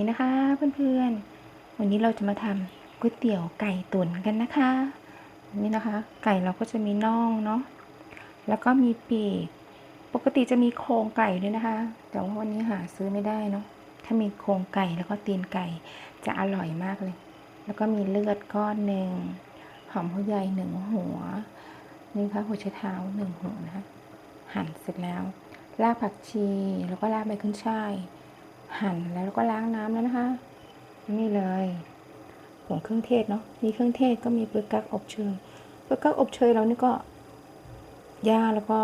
นี่นะคะเพื่อนๆ วันนี้เราจะมาทำก๋วยเตี๋ยวไก่ตุ๋นกันนะคะนี่นะคะ ไก่เราก็จะมีน่องเนาะแล้วก็มีปีก ปกติจะมีโครงไก่ด้วยนะคะ แต่ว่าวันนี้หาซื้อไม่ได้เนาะถ้ามีโครงไก่แล้วก็ตีนไก่จะอร่อยมากเลย แล้วก็มีเลือดก้อนหนึ่งหอมหัวใหญ่หนึ่งหัวนี่ค่ะหัวไชเท้าหนึ่งหัวนะคะหั่นเสร็จแล้วรากผักชีแล้วก็รากใบขึ้นช่าย หั่นแล้วก็ล้างน้ำแล้วนะคะ นี่เลยผงเครื่องเทศเนาะมีเครื่องเทศก็มีเปลือกกักอบเชยเปลือกกักอบเชยเรานี่ก็ย่าแล้วก็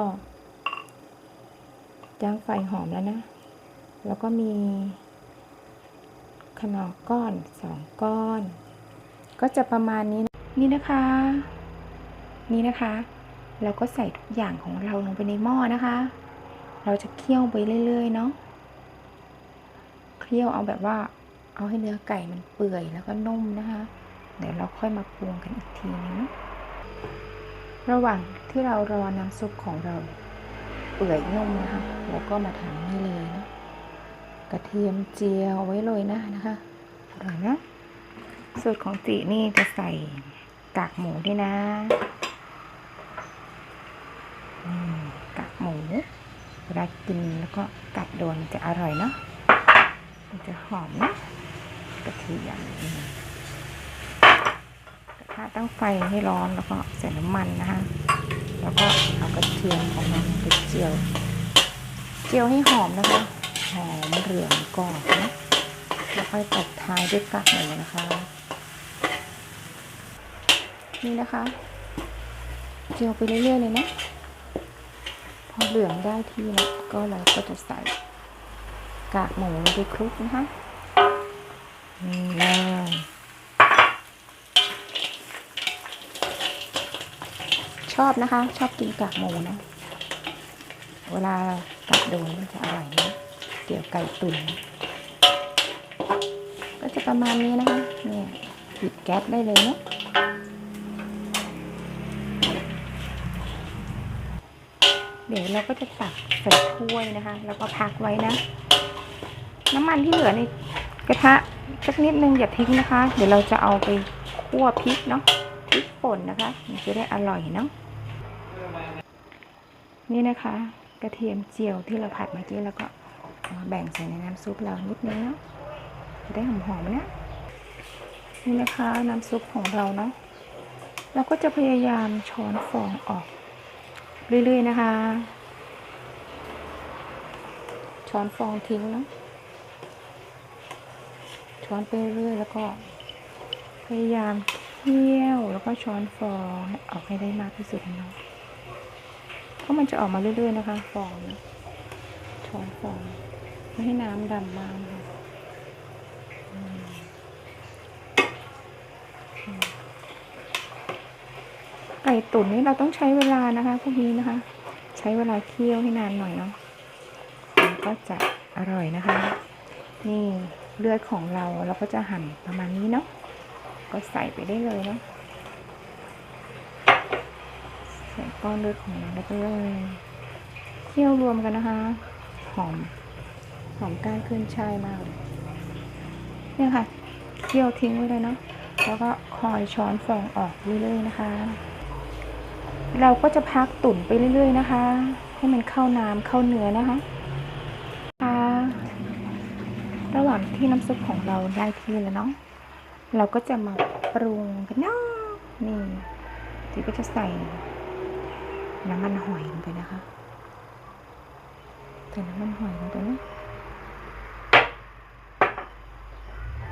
ย่างไฟหอมแล้วนะ แล้วก็มีขนอก้อนสองก้อน ก็จะประมาณนี้นะนี่นะคะ นี่นะคะเราก็ใส่ทุกอย่างของเราลงไปในหม้อนะคะ เราจะเคี่ยวไปเรื่อยๆเนาะ เคี่ยวเอาแบบว่า เอาให้เนื้อไก่มันเปื่อยแล้วก็นุ่มนะคะ เดี๋ยวเราค่อยมาปรุงกันอีกทีนึงระหว่างที่เรารอน้ำซุปของเราเปื่อยนุ่มนะคะเราก็มาทำนี่เลยนะกระเทียมเจียวไว้โรยน้านะคะอร่อยนะสูตรของจีนี่จะใส่กากหมูด้วยนะกากหมูเวลากินแล้วก็กัดโดนมันจะอร่อยเนาะ มันจะหอมนะกระเทียมกระทะตั้งไฟให้ร้อนแล้วก็ใส่น้ำมันนะคะ แล้วก็เอากระเทียมของเราไปเจียว เจียวให้หอมนะคะหอมเหลืองกรอบนะแล้วค่อยตบท้ายด้วยกากหมูนะคะ นี่นะคะเจียวไปเรื่อยๆเลยนะพอเหลืองได้ที่แล้วก็เราก็จะใส่ กากหมูลงไปคลุกนะคะนี่เลยชอบนะคะ ชอบกินกากหมูนะ เวลากัดโดนมันจะอร่อยนะเกี่ยวไก่ตุ๋นก็จะประมาณนี้นะคะเนี่ยปิดแก๊สได้เลยเนาะเดี๋ยวเราก็จะตักใส่ถ้วยนะคะ แล้วก็พักไว้นะ น้ำมันที่เหลือในกระทะสักนิดนึงอย่าทิ้งนะคะ เดี๋ยวเราจะเอาไปคั่วพริกเนาะพริกป่นนะคะมันจะได้อร่อยเนาะนี่นะคะ กระเทียมเจียวที่เราผัดเมื่อกี้แล้วก็มาแบ่งใส่ในน้ำซุปเรานิดนึงเนาะจะได้หอมๆนะนี่นะคะน้ำซุปของเราเนาะเราก็จะพยายามช้อนฟองออก เรื่อยๆนะคะ ช้อนฟองทิ้งเนาะ ช้อนไปเรื่อยแล้วก็ พยายามเคี่ยวแล้วก็ช้อนฟองออกให้ได้มากที่สุดเนาะเพราะมันจะออกมาเรื่อย ๆ นะคะ ฟองช้อนฟองไม่ให้น้ำดำมากนะคะไก่ตุ๋นนี่เราต้องใช้เวลานะคะพวกนี้นะคะ ใช้เวลาเคี่ยวให้นานหน่อยเนาะมันก็จะอร่อยนะคะ นี่ เลือดของเราเราก็จะหั่นประมาณนี้เนาะก็ใส่ไปได้เลยเนาะใส่ก้อนเลือดของเราไปเลยเคี่ยวรวมกันนะคะหอมหอมก้านขึ้นช่ายมากเลยเนี่ยค่ะเคี่ยวทิ้งไว้เลยเนาะแล้วก็คอยช้อนฟองออกเรื่อยๆนะคะ เราก็จะพักตุ๋นไปเรื่อย ๆ นะคะ ให้มันเข้าน้ำเข้าเนื้อนะคะค่ะ ระหว่างที่น้ำซุปของเราได้ที่แล้วเนาะ เราก็จะมาปรุงกันเนาะนี่จีก็จะใส่น้ำมันหอยลงไปนะคะ ใส่น้ำมันหอยลงไปนะ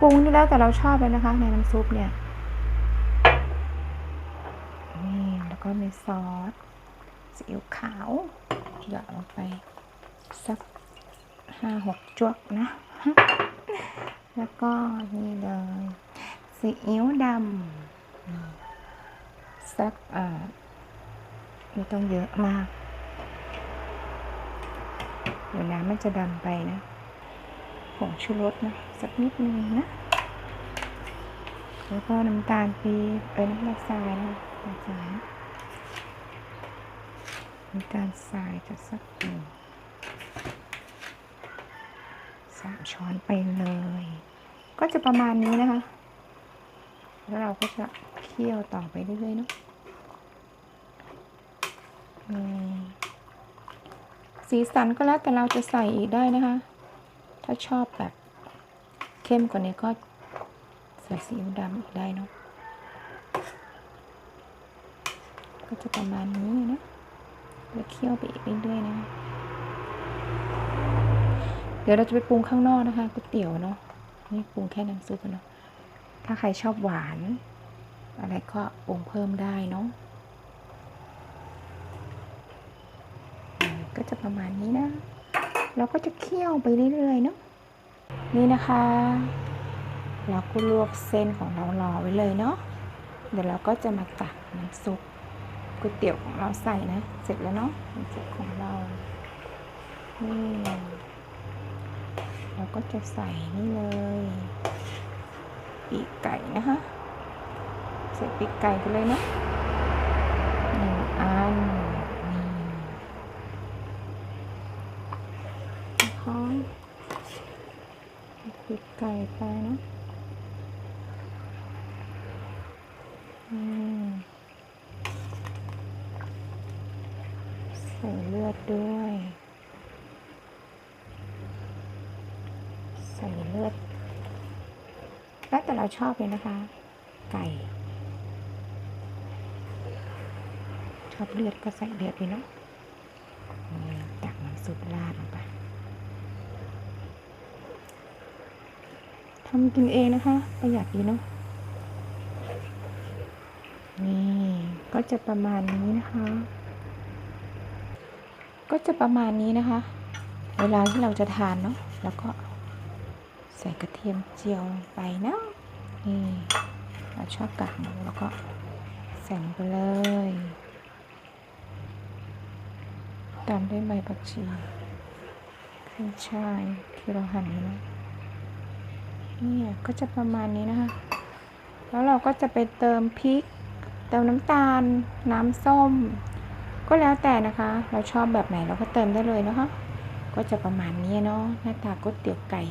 ปรุงนี่แล้วแต่เราชอบเลยนะคะ ในน้ำซุปเนี่ย นี่แล้วก็มีซอสซีอิ๊วขาวหยอดลงไปสักห้าหกจวกนะ แล้วก็นี่เลยซีอิ๊วดำสักอ่าไม่ต้องเยอะมาก เดี๋ยวน้ำมันจะดำไปนะผงชูรสนะ สักนิดนึงนะ แล้วก็น้ำตาลปี๊บเอ้ยน้ำตาลทรายนะน้ำตาลทรายน้ำตาลทรายจะสักหนึ่ง สามช้อนไปเลย ก็จะประมาณนี้นะคะ แล้วเราก็จะเคี่ยวต่อไปเรื่อยๆเนาะสีสันก็แล้วแต่เราจะใส่อีกได้นะคะ ถ้าชอบแบบเข้มกว่านี้ก็ใส่ซีอิ๊วดำอีกได้เนาะก็จะประมาณนี้นะแล้วเคี่ยวไปอีกเรื่อยๆนะ เดี๋ยวเราจะไปปรุงข้างนอกนะคะก๋วยเตี๋ยวเนาะนี่ปรุงแค่น้ำซุปเนาะถ้าใครชอบหวาน อะไรก็ปรุงเพิ่มได้เนาะก็จะประมาณนี้นะเราก็จะเคี่ยวไปเรื่อยๆเนาะนี่นะคะเราก็ลวกเส้นของเรารอไว้เลยเนาะเดี๋ยวเราก็จะมาตักน้ำซุปก๋วยเตี๋ยวของเราใส่นะ เสร็จแล้วเนาะน้ำซุปของเรานี่เรา ก็จะใส่นี่เลยปีกไก่นะคะใส่ปีกไก่ไปเลยนะหนึ่งอันนี่นะคะปีกไก่ไปนะใส่เลือดด้วย ใส่ เลือด แล้วแต่เราชอบเลยนะคะ ไก่ ชอบเลือดก็ใส่เลือดไปเนาะตักน้ำซุปราดลงไปทำกินเองนะคะ ประหยัดดีเนาะนี่ก็จะประมาณนี้นะคะ ก็จะประมาณนี้นะคะ เวลาที่เราจะทานเนาะแล้วก็ ใส่กระเทียมเจียวลงไปนะนี่เราชอบกากหมูแล้วก็ใส่ลงไปเลยตามด้วยใบผักชีขึ้นช่ายที่เราหั่นนะเนี่ยก็จะประมาณนี้นะคะ แล้วเราก็จะไปเติมพริก เติมน้ำตาล น้ำส้ม ก็แล้วแต่นะคะ เราชอบแบบไหนเราก็เติมได้เลยนะคะ ก็จะประมาณนี้เนาะหน้าตาก๋วยเตี๋ยวไก่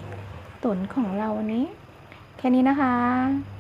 ตุ๋นของเราวันนี้ แค่นี้นะคะ